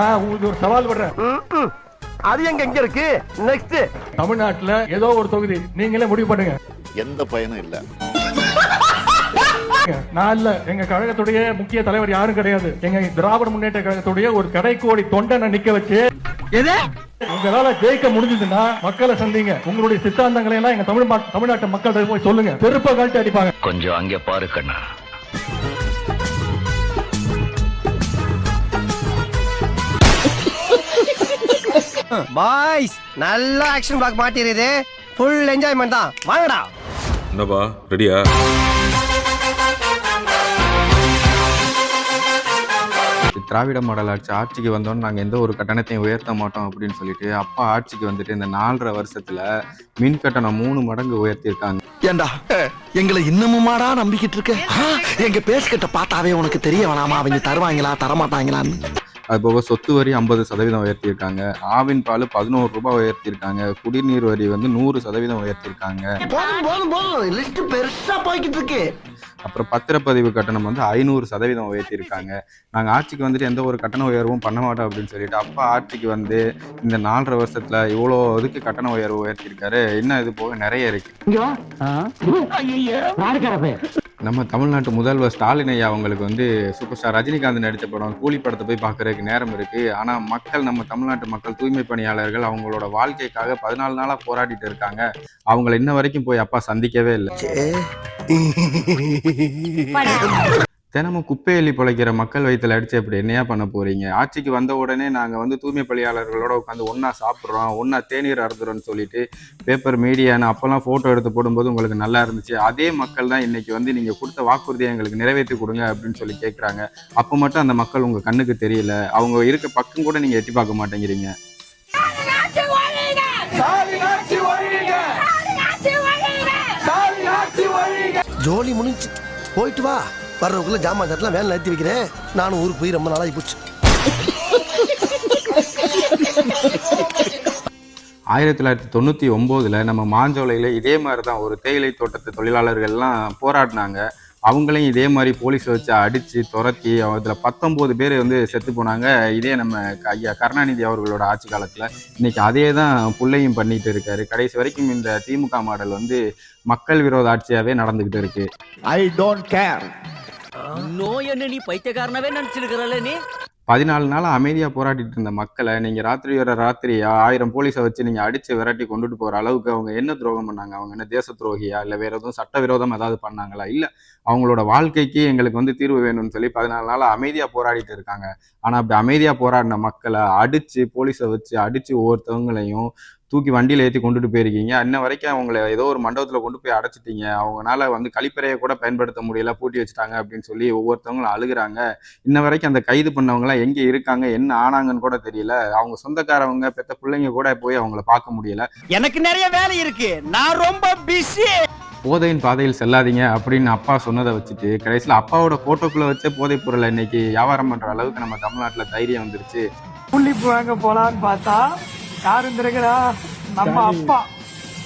உங்களுக்கு ஒரு சவால் விடுறேன். அது எங்க எங்க இருக்கு? நெக்ஸ்ட் தமிழ்நாட்டுல ஏதோ ஒரு தொகுதி. நீங்களே முடிவு பண்ணுங்க. எந்த பயனும் இல்லை. நான் இல்ல. எங்க கழகத்துடைய முக்கிய தலைவர் யாரும் கிடையாது. எங்க திராவிட முன்னேற்ற கழகத்துடைய ஒரு கடைக்கோடி தொண்டனை நிக்க வச்சு எது? உங்களால ஜெயிக்க முடிஞ்சதுன்னா மக்களை சந்திங்க. உங்களுடைய சித்தாந்தங்களை எல்லாம் எங்க தமிழ் தமிழ்நாட்டு மக்கள்கிட்ட போய் சொல்லுங்க. செருப்ப கழட்டி அடிப்பாங்க. கொஞ்சம் அங்கே பாரு பாய்ஸ் நல்ல ஆக்ஷன் பிளாக் மாட்டிருது ஃபுல் என்ஜாய்மெண்ட் தான். வாங்கடா. என்னப்பா? ரெடியா? திராவிட மாடல் ஆட்சி ஆட்சிக்கு வந்தோன்னு நாங்கள் எந்த ஒரு கட்டணத்தையும் உயர்த்த மாட்டோம் அப்படின்னு சொல்லிட்டு அப்பா ஆட்சிக்கு வந்துட்டு இந்த நாலரை வருஷத்துல மின் கட்டணம் மூணு மடங்கு உயர்த்தியிருக்காங்க. ஏண்டா? எங்களை இன்னமுமாடா நம்பிக்கிட்டு இருக்க? எங்க பேசிக்கிட்ட பார்த்தாவே உனக்கு தெரிய வேணாமா? அவங்க தருவாங்களா தரமாட்டாங்களான்னு. அது போக சொத்து வரி ஐம்பது சதவீதம் உயர்த்தியிருக்காங்க. ஆவின் பால் பதினோரு ரூபாய் உயர்த்தியிருக்காங்க. குடிநீர் வரி வந்து நூறு சதவீதம் உயர்த்தியிருக்காங்க. அப்புறம் பத்திரப்பதிவு கட்டணம் வந்து ஐநூறு சதவீதம் உயர்த்தியிருக்காங்க. நாங்கள் ஆட்சிக்கு வந்துட்டு எந்த ஒரு கட்டண உயர்வும் பண்ண மாட்டோம் அப்படின்னு சொல்லிட்டு அப்பா ஆட்சிக்கு வந்து இந்த நாலரை வருஷத்துல இவ்வளோ இதுக்கு கட்டண உயர்வு உயர்த்தியிருக்காரு. இன்னும் இது போக நிறைய இருக்கு. நம்ம தமிழ்நாட்டு முதல்வர் ஸ்டாலின் ஐயா அவங்களுக்கு வந்து சூப்பர் ஸ்டார் ரஜினிகாந்த் நடித்த படம் கூலி படத்தை போய் பார்க்கறதுக்கு நேரம் இருக்கு. ஆனா மக்கள் நம்ம தமிழ்நாட்டு மக்கள் தூய்மை பணியாளர்கள் அவங்களோட வாழ்க்கைக்காக பதினாலு நாளா போராடிட்டு இருக்காங்க. அவங்கள இன்ன வரைக்கும் போய் அப்பா சந்திக்கவே இல்லை. தினமும் குப்பை எலி பிழைக்கிற மக்கள் வயித்துல அடிச்சு அப்படி என்னையா பண்ண போறீங்க? ஆட்சிக்கு வந்த உடனே நாங்க வந்து தூய்மை பணியாளர்களோட உட்காந்து ஒண்ணா சாப்பிட்றோம் ஒண்ணா தேநீர் அருந்துறோம்னு சொல்லிட்டு பேப்பர் மீடியான்னு அப்பெல்லாம் போட்டோ எடுத்து போடும்போது உங்களுக்கு நல்லா இருந்துச்சு. அதே மக்கள் தான் இன்னைக்கு வந்து நீங்க கொடுத்த வாக்குறுதியை எங்களுக்கு நிறைவேற்றி கொடுங்க அப்படின்னு சொல்லி கேட்குறாங்க அப்போ மட்டும் அந்த மக்கள் உங்க கண்ணுக்கு தெரியல. அவங்க இருக்க பக்கம் கூட நீங்க எட்டி பார்க்க மாட்டேங்கிறீங்க. ஜோலி முடிஞ்சு போயிட்டு வா. வர்றதுக்குள்ள ஜாமான் தட்டலாம் வேலை நிறுத்தி வைக்கிறேன். நானும் ஊருக்கு போய் ரொம்ப நாளாகி போச்சு. ஆயிரத்தி தொள்ளாயிரத்தி தொண்ணூற்றி ஒம்போதில் நம்ம மாஞ்சோலையில் இதே மாதிரி தான் ஒரு தேயிலை தோட்டத்து தொழிலாளர்கள்லாம் போராடினாங்க. அவங்களையும் இதே மாதிரி போலீஸ் வச்சு அடித்து துரத்தி அதில் பத்தொம்போது பேர் வந்து செத்து போனாங்க. இதே நம்ம ஐயா கருணாநிதி அவர்களோட ஆட்சி காலத்தில் இன்னைக்கு அதே தான் புள்ளையும் பண்ணிட்டு இருக்காரு. கடைசி வரைக்கும் இந்த திமுக மாடல் வந்து மக்கள் விரோத ஆட்சியாகவே நடந்துக்கிட்டு இருக்கு. ஐ டோன்ட் கேர் நோய் என்ன நீ பைத்தியக்காரனவே நினைச்சிருக்கிறல்ல நீ? பதினாலு நாள் அமைதியாக போராடிட்டு இருந்த மக்களை நீங்கள் ராத்திரி வர ராத்திரி ஆயிரம் போலீஸை வச்சு நீங்கள் அடித்து விரட்டி கொண்டுட்டு போகிற அளவுக்கு அவங்க என்ன துரோகம் பண்ணாங்க? அவங்க என்ன தேச துரோகியா? இல்லை வேற எதுவும் சட்டவிரோதம் ஏதாவது பண்ணாங்களா? இல்லை அவங்களோட வாழ்க்கைக்கு எங்களுக்கு வந்து தீர்வு வேணும்னு சொல்லி பதினாலு நாள் அமைதியாக போராடிட்டு இருக்காங்க. ஆனால் அப்படி அமைதியாக போராடின மக்களை அடித்து போலீஸை வச்சு அடித்து ஒவ்வொருத்தவங்களையும் தூக்கி வண்டியில் ஏற்றி கொண்டுட்டு போயிருக்கீங்க. இன்ன வரைக்கும் அவங்கள ஏதோ ஒரு மண்டபத்தில் கொண்டு போய் அடைச்சிட்டீங்க. அவங்களால வந்து கழிப்பறையை கூட பயன்படுத்த முடியல. பூட்டி வச்சுட்டாங்க அப்படின்னு சொல்லி ஒவ்வொருத்தவங்களும் அழுகுறாங்க. இன்ன வரைக்கும் அந்த கைது பண்ணவங்கலாம் எங்கே இருக்காங்க? என்ன ஆனாங்கன்னு கூட தெரியல. அவங்க சொந்தக்காரவங்க பெத்த பிள்ளைங்க கூட போய் அவங்கள பார்க்க முடியல. எனக்கு நிறைய வேலை இருக்கு. நான் ரொம்ப பிஸி போதையின் பாதையில் செல்லாதீங்க அப்படின்னு அப்பா சொன்னதை வச்சுட்டு கடைசியில் அப்பாவோட போட்டோக்குள்ள வச்ச போதைப் பொருளை இன்னைக்கு வியாபாரம் பண்ற அளவுக்கு நம்ம தமிழ்நாட்டில் தைரியம் வந்துருச்சு. புள்ளிப்பு வாங்க போலான்னு பார்த்தா யார் வந்திருக்கிறா நம்ம அப்பா.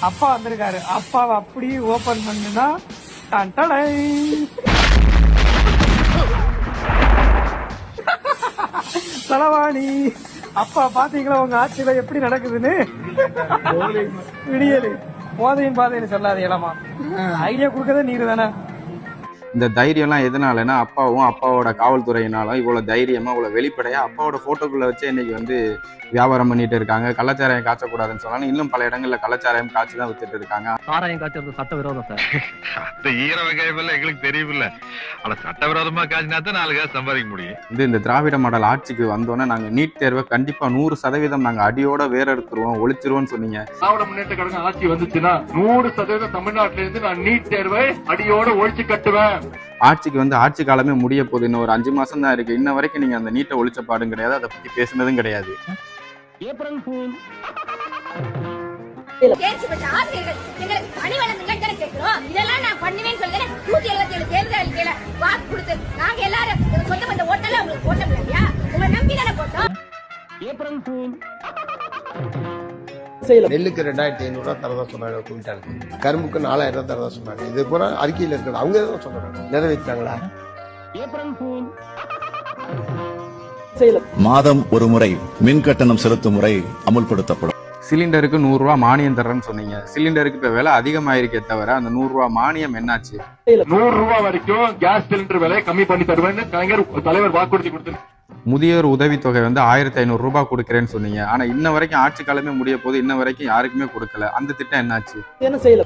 அப்பா வந்திருக்காரு. அப்பாவை அப்படியே ஓபன் பண்ணுனா டன் டடை. தலவாணி அப்பா பாத்தீங்களா உங்க ஆட்சியில எப்படி நடக்குதுன்னு? விடியலு. போதையின் பாதையில சொல்லாதீங்களாமா ஐடியா கொடுக்கறதே நீங்க தானே இந்த தைரியம்லாம் எதனாலனா அப்பாவும் அப்பாவோட காவல்துறையினாலும் இவ்வளோ தைரியமா இவ்வளோ வெளிப்படையா அப்பாவோட போட்டோக்குள்ள வச்சு இன்னைக்கு வந்து வியாபாரம் பண்ணிட்டு இருக்காங்க. கள்ளச்சாராயம் காய்ச்சக்கூடாதுன்னு சொன்னாலும் இன்னும் பல இடங்கள்ல கள்ளச்சாராயம் காய்ச்சி தான் வித்துட்டு இருக்காங்க. சாராயம் காய்ச்சறது சட்ட விரோதம் சார். அந்த ஈர வெங்காயம் எல்லாம் எங்களுக்கு தெரியுமில்ல. ஆனா சட்டவிரோதமா காய்ச்சினா தான் நாலு காசு சம்பாதிக்க முடியும். வந்து இந்த திராவிட மாடல் ஆட்சிக்கு வந்தோன்னே நாங்கள் நீட் தேர்வை கண்டிப்பாக நூறு சதவீதம் நாங்கள் அடியோட வேற எடுத்துருவோம் ஒழிச்சிருவோம்னு சொன்னீங்க. திராவிட முன்னேற்ற கழகம் ஆட்சி வந்துச்சுன்னா நூறு சதவீதம் தமிழ்நாட்டில இருந்து நான் நீட் தேர்வை அடியோட ஒழிச்சு கட்டுவேன். ஆட்சிக்கு வந்து ஆட்சி காலமே முடிய போகுது. இன்னும் ஒரு அஞ்சு மாசம் தான் இருக்கு. இன்ன வரைக்கும் நீங்க அந்த நீட்டை ஒழிச்ச பாடும் கிடையாது. அதை பத்தி பேசுனதும் கிடையாது. ஏப்ரல் ஃபூல் நெல்லுக்கு ரெண்டாயிரத்தி ஐநூறு ரூபா தரதா சொன்னாங்க குவிண்டாலுக்கு கரும்புக்கு நாலாயிரம் ரூபாய் தரதா சொன்னாங்க. இது பூரா அறிக்கையில் இருக்கிறது. அவங்க தான் சொல்றாங்க. நிறைவேற்றாங்களா மாதம் ஒரு முறை மின் கட்டணம் செலுத்தும் முறை அமுல்படுத்தப்படும். சிலிண்டருக்கு நூறுரூவா மானியம் தர்றேன்னு சொன்னீங்க. சிலிண்டருக்கு இப்போ விலை அதிகமாயிருக்கே தவிர அந்த நூறுரூவா மானியம் என்னாச்சு? நூறு ரூபாய் வரைக்கும் கேஸ் சிலிண்டர் விலையை கம்மி பண்ணி தருவேன்னு கலைஞர் தலைவர் வாக்குறுதி கொடுத்து முதியோர் உதவித்தொகை வந்து ஆயிரத்தி ஐநூறு ரூபாய் கொடுக்குறேன்னு சொன்னீங்க. ஆனா இன்ன வரைக்கும் ஆட்சி காலமே முடிய போது இன்ன வரைக்கும் யாருக்குமே கொடுக்கல. அந்த திட்டம் என்னாச்சு?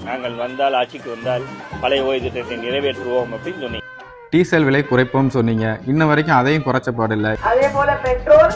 நாங்கள் வந்தால் ஆட்சிக்கு வந்தால் பழைய ஓய்வு திட்டத்தை நிறைவேற்றுவோம் அப்படின்னு சொன்னீங்க. டீசல் விலை குறைப்போம்னு சொன்னீங்க. இன்ன வரைக்கும் அதையும் குறைச்ச பாடில்லை அதே போல பெட்ரோல்.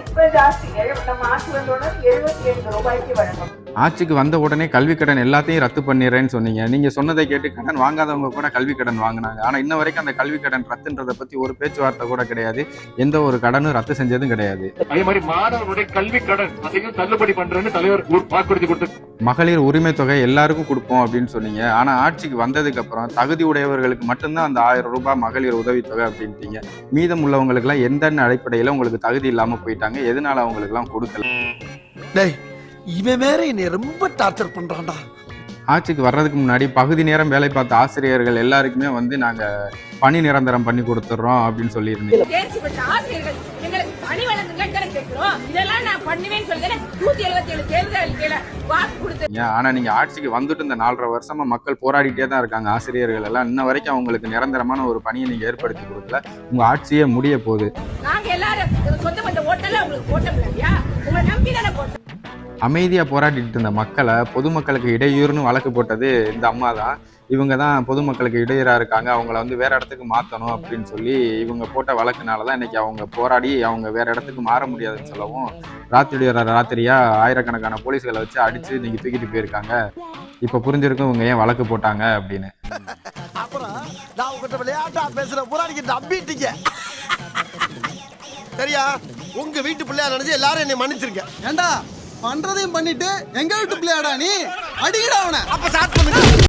இப்ப ஜாஸ்தி. நம்ம ஆட்சி வந்தோட எழுபத்தி ஐந்து ரூபாய்க்கு வழங்கும் ஆட்சிக்கு வந்த உடனே கல்வி கடன் எல்லாத்தையும் ரத்து பண்ணிடுறேன்னு சொன்னீங்க. நீங்க சொன்னதை கேட்டு கடன் வாங்காதவங்க கூட கல்வி கடன் வாங்கினாங்க. ஆனா இன்ன வரைக்கும் அந்த கல்வி கடன் ரத்துன்றதை பத்தி ஒரு பேச்சுவார்த்தை கூட கிடையாது. எந்த ஒரு கடனும் ரத்து செஞ்சதும் கிடையாது. அதே மாதிரி மாணவர்களுடைய கல்வி கடன் அதையும் தள்ளுபடி பண்றேன்னு தலைவர் வாக்குறுதி கொடுத்து மகளிர் உரிமை தொகை எல்லாருக்கும் கொடுப்போம் அப்படின்னு சொன்னீங்க. ஆனா ஆட்சிக்கு வந்ததுக்கு அப்புறம் தகுதி உடையவர்களுக்கு மட்டும்தான் அந்த ஆயிரம் ரூபாய் மகளிர் உதவித்தொகை அப்படின்ட்டீங்க. மீதம் உள்ளவங்களுக்கு எல்லாம் எந்த அடிப்படையில உங்களுக்கு தகுதி இல்லாம போயிட்டாங்க? எதனால அவங்களுக்கு எல்லாம் கொடுக்கல? டேய் இவன் வேற என்னை ரொம்ப டார்ச்சர் பண்றான்டா. ஆட்சிக்கு வர்றதுக்கு முன்னாடி பகுதி நேரம் வேலை பார்த்த ஆசிரியர்கள் எல்லாருக்குமே வந்து நாங்க பணி நிரந்தரம் பண்ணி கொடுத்துட்றோம் அப்படின்னு சொல்லியிருந்தீங்க. ஆனா நீங்க ஆட்சிக்கு வந்துட்டு இந்த நாலரை வருஷமா மக்கள் போராடிட்டே தான் இருக்காங்க ஆசிரியர்கள் எல்லாம். இன்ன வரைக்கும் அவங்களுக்கு நிரந்தரமான ஒரு பணியை நீங்க ஏற்படுத்தி கொடுக்கல. உங்க ஆட்சியே முடிய போகுது. நாங்க எல்லாரும் சொந்த பந்த ஓட்டெல்லாம் உங்களுக்கு போட்டோம் இல்லையா? உங்களை நம்பி தானே போட்டோம் அமைதியா போராடிட்டு இருந்த மக்களை பொதுமக்களுக்கு இடையூறுன்னு வழக்கு போட்டது இந்த அம்மா தான். இவங்க தான் பொதுமக்களுக்கு இடையூறா இருக்காங்க. அவங்கள வந்து வேற இடத்துக்கு மாத்தணும் அப்படின்னு சொல்லி இவங்க போட்ட வழக்குனால தான் இன்னைக்கு அவங்க போராடி அவங்க வேற இடத்துக்கு மாற முடியாதுன்னு சொல்லவும் ராத்திரி வர ராத்திரியா ஆயிரக்கணக்கான போலீஸ்களை வச்சு அடிச்சு இன்னைக்கு தூக்கிட்டு போயிருக்காங்க. இப்ப புரிஞ்சிருக்கும் இவங்க ஏன் வழக்கு போட்டாங்க அப்படின்னு. அப்புறம் நான் உங்ககிட்ட விளையாட்டா நம்பிட்டீங்க. சரியா? உங்க வீட்டு பிள்ளையா நினைச்சு எல்லாரும் என்னை மன்னிச்சிருங்க. ஏண்டா? பண்றதையும் பண்ணிட்டு எங்க வீட்டு பிள்ளையாடா நீ? அடிக்கடா அவனை. அப்ப ஸ்டார்ட்